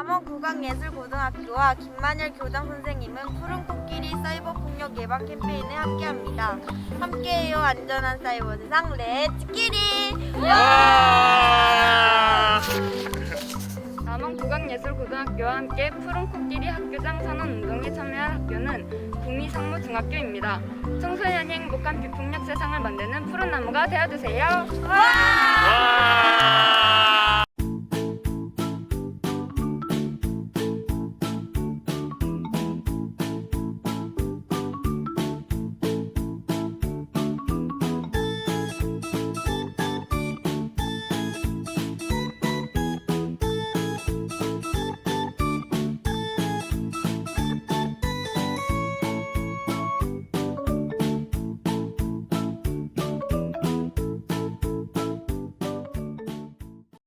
남원 국악예술고등학교와 김만열 교장 선생님은 푸른 코끼리 사이버 폭력 예방 캠페인에 함께합니다. 함께해요 안전한 사이버 세상 렛츠끼리! 남원 국악예술고등학교와 함께 푸른 코끼리 학교장 선언 운동에 참여한 학교는 구미상무중학교입니다. 청소년이 행복한 비폭력 세상을 만드는 푸른 나무가 되어주세요. 와!